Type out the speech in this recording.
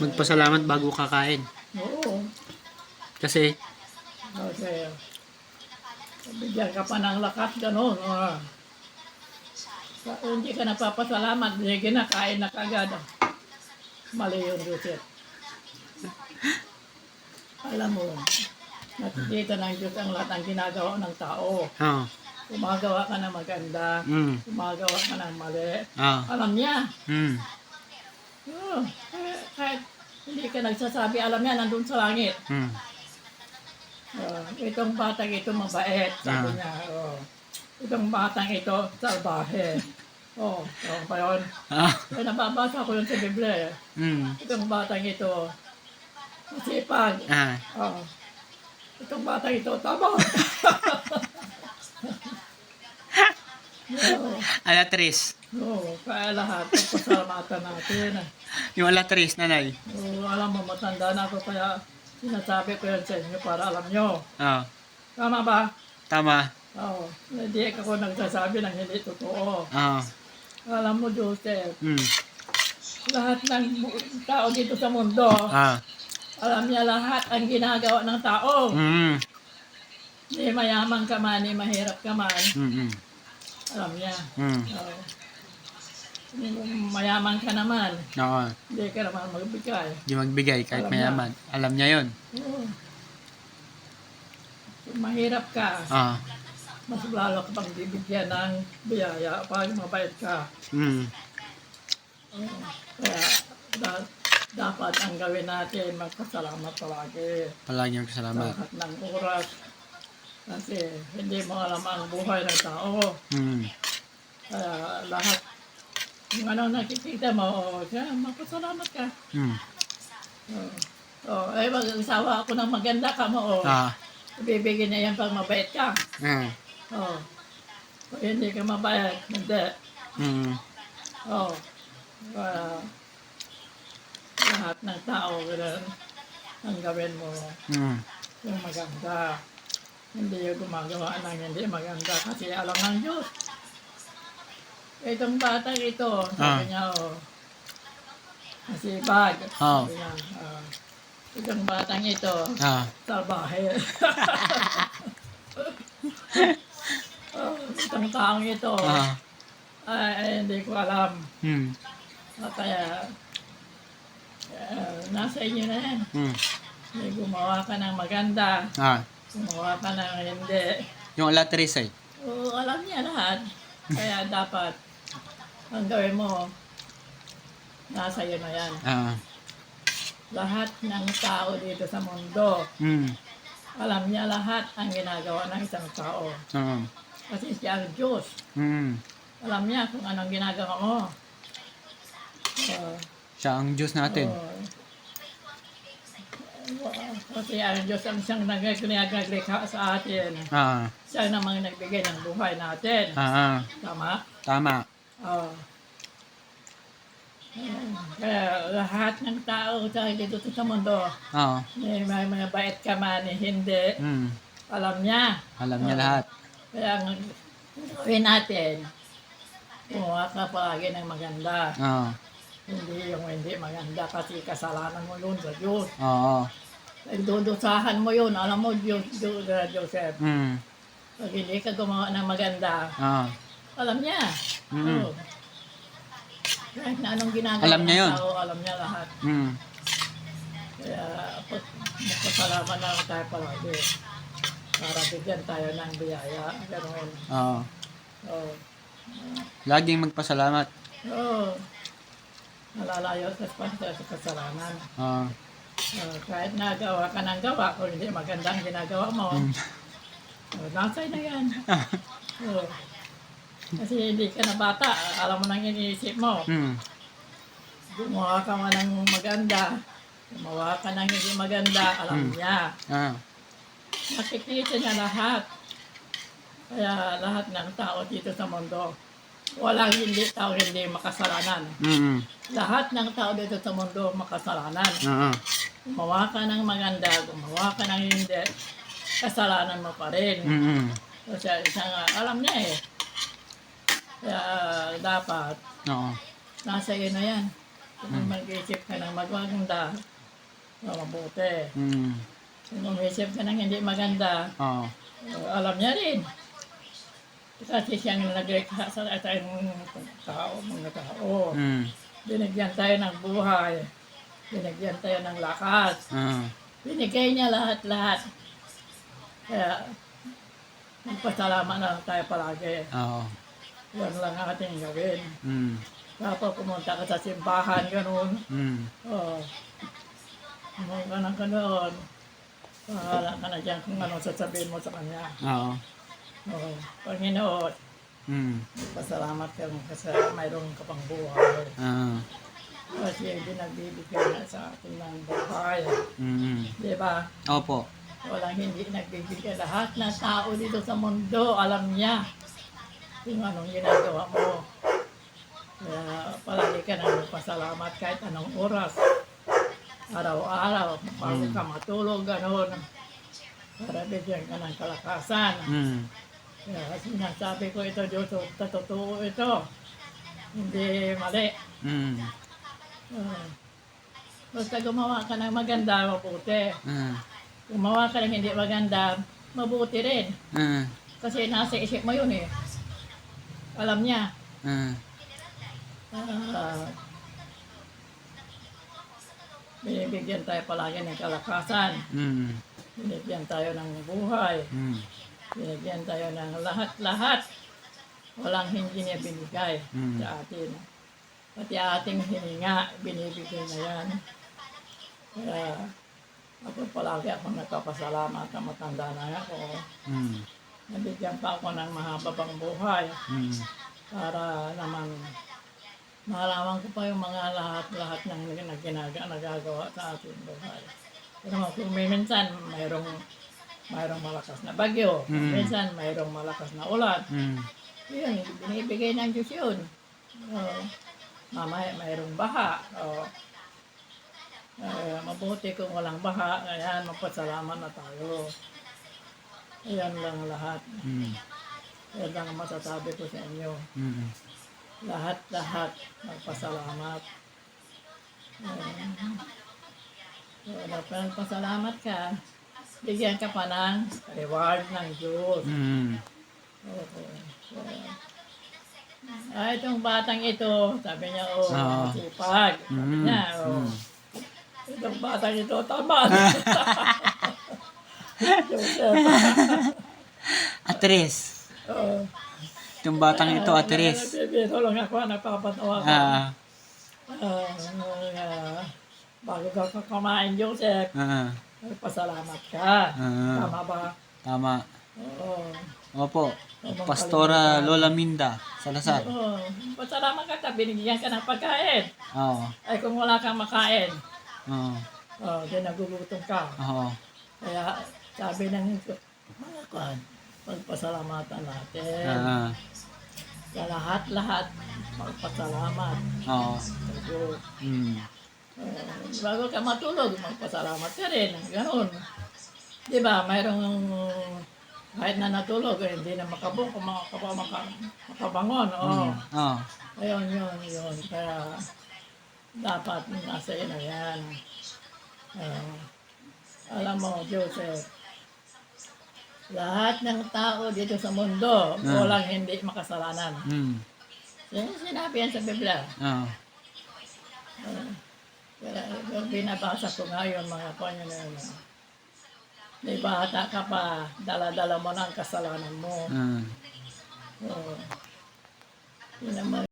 Magpasalamat bago kakain. Oo. Kasi, Okay. Bigyan ka pa ng lakas, gano'n. Sa, hindi ka napapasalamat, sige na, kain na kagad. Mali yun, Joseph. Alam mo, nakikita ng Diyos ang lahat ng ginagawa ng tao. oh, Gumagawa ka ng maganda, mm, gumagawa ka ng mali. ah, Alam niya. mm, Oh, kahit, kahit hindi ka nagsasabi, alam niya, nandun sa langit. mm, Ah, itong batang ito mabait, sabi Ah. niya. Oh. Itong batang ito, salbahe. Oh, oh pa yun. ah, Kaya nababasa ko yun sa Biblia. eh. mm, Itong batang ito, masipag. ah, Oh. Itong batang ito, tama. Oo, alatris. Oh, kaya lahat, pasalamatan natin. Yung alatris, nanay. Oh, alam mo, matanda na ako, kaya sinasabi ko yan sa inyo para alam nyo. Oh, Tama ba? tama. Oo. hindi ako nagsasabi ng hindi totoo. Oh, Alam mo, Joseph, mm, lahat ng tao dito sa mundo, ah, alam niya lahat ang ginagawa ng tao. mm, Ni mayaman ka man, ni mahirap ka man, mm, mm, alam niya. mm, Oo. Mayaman ka naman, oo. hindi ka naman magbigay. Di magbigay kahit Alam niya. mayaman. Alam niya yun. Oo. Kung mahirap ka, Ah, mas lalo ka pang bibigyan ng biyaya pag mabait ka. mm, Oo. Kaya da- dapat ang gawin natin magpasalamat palagi. palagi ang salamat. Lahat ng oras. Kasi hindi mo alam ang buhay ng tao. Mm, Kaya lahat kung ano nakikita mo, oh, kaya magpasalamat ka. mm, Oo. Oh, ay mag-asawa ako ng maganda ka mo. Oh. ah, Ibibigyan niya yan pag mabait ka. mm, Oh. Kung hindi ka mabait, hindi. mm, Oh. Kaya lahat ng tao, ganun, ang gawin mo, mm, yung maganda. Hindi yung gumagawa ng hindi maganda kasi alam ng Diyos. Itong batang ito, sabi Ah. niya, oh, masipag. Oh. Sabi niya, ah, itong batang ito, ah, salbahe. oh, itong taong ito, ah, ay, ay, hindi ko alam. mm, Ah, Kaya, eh, nasa inyo na yan. mm, May gumawa ka ng maganda, ah. gumawa ka ng hindi. Yung alatris ay. Oo, alam niya lahat. Kaya dapat, ang gawin mo, nasa iyo na yan. Ah, Lahat ng tao dito sa mundo, mm, alam niya lahat ang ginagawa ng isang tao. ah, Kasi siya ang Diyos. mm. Alam niya kung anong ginagawa mo. Oo. Siya ang Diyos natin. Oo. Kasi ang Diyos ang siyang nagaglikha sa atin. Ah, Siya ang namang nagbigay ng buhay natin. ah, ah, Tama? tama. Oo. Ayan. Kaya lahat ng tao sa dito sa mundo, Ah, may may mga bait ka man, eh, hindi, mm, alam niya. alam niya lahat. Kaya ang gawin natin, gumawa ka palagi ng maganda. Ah, Hindi yung hindi maganda kasi kasalanan mo yun sa Diyos. oo. Nagdudusahan mo yun, alam mo, Diyos, Diyos, Joseph. Mm, Pag hindi ka gumawa ng maganda, ah, alam niya. Mm. Oo. Kahit na anong ginagawa Alam niya ng yun. tao, alam niya lahat. mm, Kaya, pag magpasalamat na lang tayo palagi. Para bigyan tayo ng biyaya. Ganoon. oo. Oo. Laging magpasalamat. Oo. Nalalayo sa sa sa kasalanan. Ah, Oo, kahit nagawa ka ng gawa, kung hindi maganda ang ginagawa mo, Mm. oh, nasay na yan. Oo. Kasi hindi ka na bata, alam mo nang iniisip mo. mm, Gumawa ka man ng maganda, gumawa ka ng hindi maganda, alam Hmm. niya. ah, Nakikita niya lahat. Kaya lahat ng tao dito sa mundo, walang hindi tao hindi makasalanan. mm, Lahat ng tao dito sa mundo makasalanan. ah, Gumawa ka ng maganda, gumawa ka ng hindi, kasalanan mo pa rin. mm, Kasi isang alam niya eh. Kaya dapat, oo. nasa iyo na yan. Kung mag-isip ka ng maganda, oh, mabuti. Mm. Kung umisip ka ng hindi maganda, Oo. oh, alam niya rin. Kasi siyang nagrekha sa ating tao, mga tao. Mm. Binigyan tayo ng buhay. Binigyan tayo ng lakas. Ah. Binigay niya lahat-lahat. Kaya, magpasalamat na lang tayo palagi. Oo. Yan lang ang ating gawin. Mm. Tapos pumunta ka sa simbahan, ganun. Mm. Oh. Pumunta ka ng ganun. Pahala ka na dyan kung ano sasabihin mo sa kanya. Oo. Oh. Panginoon, Mm. pasalamat ka mo kasi mayroon ka pang buhay. Ah. Kasi binagbibigyan na sa atin ng buhay. Mm. Di ba? Opo. Walang hindi nagbibigay. Lahat ng tao dito sa mundo, alam niya kung anong ginagawa mo. Kaya palagi ka na magpasalamat kahit anong oras. Araw-araw, bago Mm. ka matulog, gano'n. Para bigyan ka ng kalakasan. Mm. Kaya sinasabi ko ito, Diyos, totoo ito. Hindi mali. Mm. Ah. basta gumawa ka ng maganda, mabuti. Ah. Gumawa ka ng hindi maganda, mabuti rin. Ah. Kasi nasa isip mo yun eh. Alam niya. Ah. ah, binibigyan tayo palagi ng kalakasan. Mm. Binibigyan tayo ng buhay. Mm. Binibigyan tayo ng lahat-lahat. Walang hindi niya binigay Mm. sa atin. Pati ating hininga, binibigay na yan. Kaya ako palagi ako nagpapasalamat na matanda na ako. Mm. Nabigyan pa ako ng mahababang buhay. Mm. para naman malaman ko pa yung mga lahat-lahat ng na ginaga, nagagawa sa ating buhay. Pero kung may minsan, mayroong, mayroong malakas na bagyo, Mm. minsan mayroong malakas na ulan, Mm. yun, binibigay ng Diyos yun. Uh, mamaya mayroong baha. O, eh, mabuti kung walang baha, ayan, magpasalamat na tayo. Ayan lang lahat. Mm. Yan lang ang masasabi ko sa inyo. Mm. Lahat-lahat magpasalamat. Um, so, pasalamat ka, bigyan ka pa ng reward ng Diyos. Mm. Oo. So, ah, itong batang ito, sabi niya, oh, Oo. masipag. Sabi Mm. niya, oh, Mm. itong batang ito, tama. Atris. Oo. Itong batang ito. Bibiro lang ako, napapatawa ko. Ah. Ah, ah, bago ka kakamain, Joseph, Ah. pasalamat ka. Ah. Tama ba? Tama. Oo. Opo. Pastora Lola Minda Salazar. Oo. Pasalamat ka, binigyan ka ng pagkain. Oo. Ay kung wala kang makain, Oo. oh, di nagugutom ka. Oo. Kaya sabi ng mga kan, pagpasalamatan natin. Ah. Sa lahat-lahat, magpasalamat. Oo. Diyos. Mm. Uh, bago ka matulog, magpasalamat ka rin. Ganon. Di ba, mayroong kahit na natulog, eh, hindi na makabuk, maka, maka, makabangon. Oh. Mm. Oo. Ayun, yun, yun. Kaya dapat nasa iyo na yan. Ah, alam mo, Joseph, lahat ng tao dito sa mundo, Ah. walang hindi makasalanan. Mm. Yan sinabi yan sa Biblia. Oo. Uh, kaya yung binabasa ko ngayon mga kanyo na yun. May bata ka pa, dala-dala mo na ang kasalanan mo. Ah. Uh, yun mga